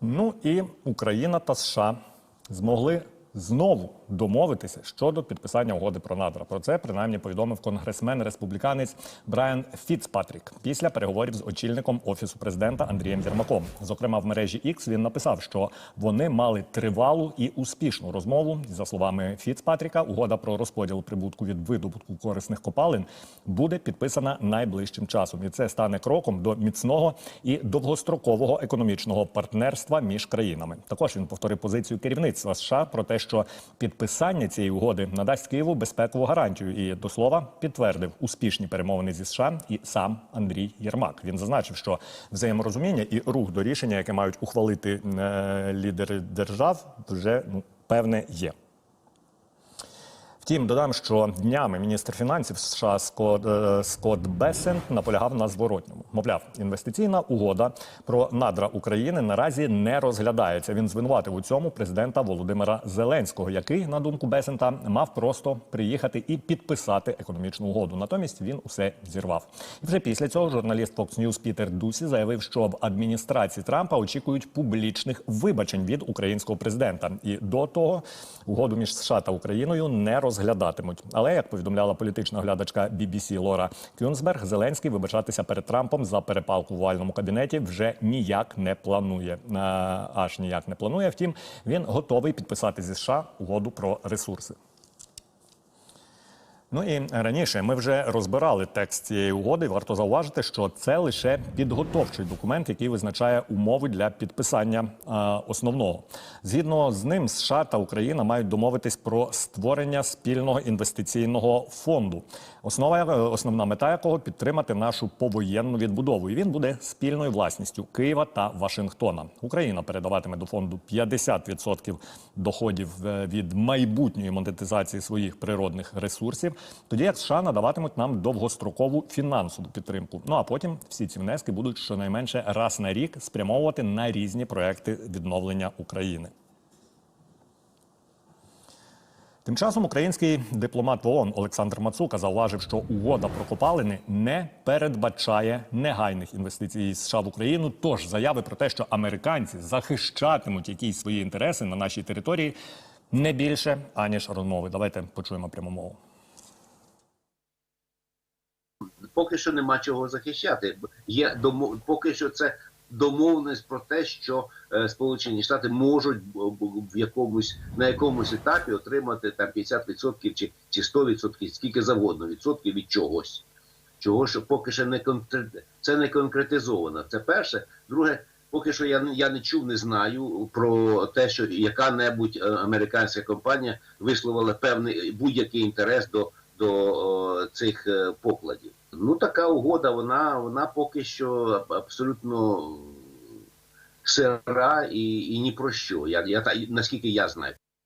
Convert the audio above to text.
Ну і Україна та США змогли знову домовитися щодо підписання угоди про надра. Про це принаймні повідомив конгресмен республіканець Брайан Фіцпатрік після переговорів з очільником офісу президента Андрієм Єрмаком. Зокрема, в мережі X він написав, що вони мали тривалу і успішну розмову. За словами Фіцпатріка, угода про розподіл прибутку від видобутку корисних копалин буде підписана найближчим часом, і це стане кроком до міцного і довгострокового економічного партнерства між країнами. Також він повторив позицію керівництва США про те, що підписання цієї угоди надасть Києву безпекову гарантію. І до слова підтвердив успішні перемовини зі США і сам Андрій Єрмак. Він зазначив, що взаєморозуміння і рух до рішення, яке мають ухвалити е, лідери держав, вже ну певне є. Втім, додам, що днями міністр фінансів США Скотт, е, Скотт Бесент наполягав на зворотньому. Мовляв, інвестиційна угода про надра України наразі не розглядається. Він звинуватив у цьому президента Володимира Зеленського, який, на думку Бесента, мав просто приїхати і підписати економічну угоду. Натомість він усе зірвав. І вже після цього журналіст Fox News Пітер Дусі заявив, що в адміністрації Трампа очікують публічних вибачень від українського президента. І до того угоду між США та Україною не розглядатимуть. Але як повідомляла політична оглядачка BBC Лора Кюнсберг, Зеленський вибачатися перед Трампом за перепалку в овальному кабінеті вже ніяк не планує. Аж ніяк не планує. Втім, він готовий підписати зі США угоду про ресурси. Ну і раніше ми вже розбирали текст цієї угоди. Варто зауважити, що це лише підготовчий документ, який визначає умови для підписання е, основного. Згідно з ним, США та Україна мають домовитись про створення спільного інвестиційного фонду. Основа е, основна мета якого підтримати нашу повоєнну відбудову. І він буде спільною власністю Києва та Вашингтона. Україна передаватиме до фонду 50% доходів е, від майбутньої монетизації своїх природних ресурсів. Тоді як США надаватимуть нам довгострокову фінансову підтримку. Ну а потім всі ці внески будуть щонайменше раз на рік спрямовувати на різні проекти відновлення України. Тим часом український дипломат в ООН Олександр Мацука зауважив, що угода про копалини не передбачає негайних інвестицій США в Україну. Тож заяви про те, що американці захищатимуть якісь свої інтереси на нашій території, не більше аніж розмови. Давайте почуємо пряму мову. Поки що нема чого захищати. Є домов... поки що це домовленість про те, що е, Сполучені Штати можуть в якомусь на якомусь етапі отримати там 50% чи, чи 100%, скільки завгодно відсотків від чогось. Чого що поки що не конкрет... це не конкретизовано. Це перше. Друге, поки що я, я не чув, не знаю про те, що яка-небудь е, американська компанія висловила певний будь-який інтерес до, до о, цих е, покладів. Ну, така угода, вона, вона поки що абсолютно сира і, і ні про що. Я, я, наскільки я знаю.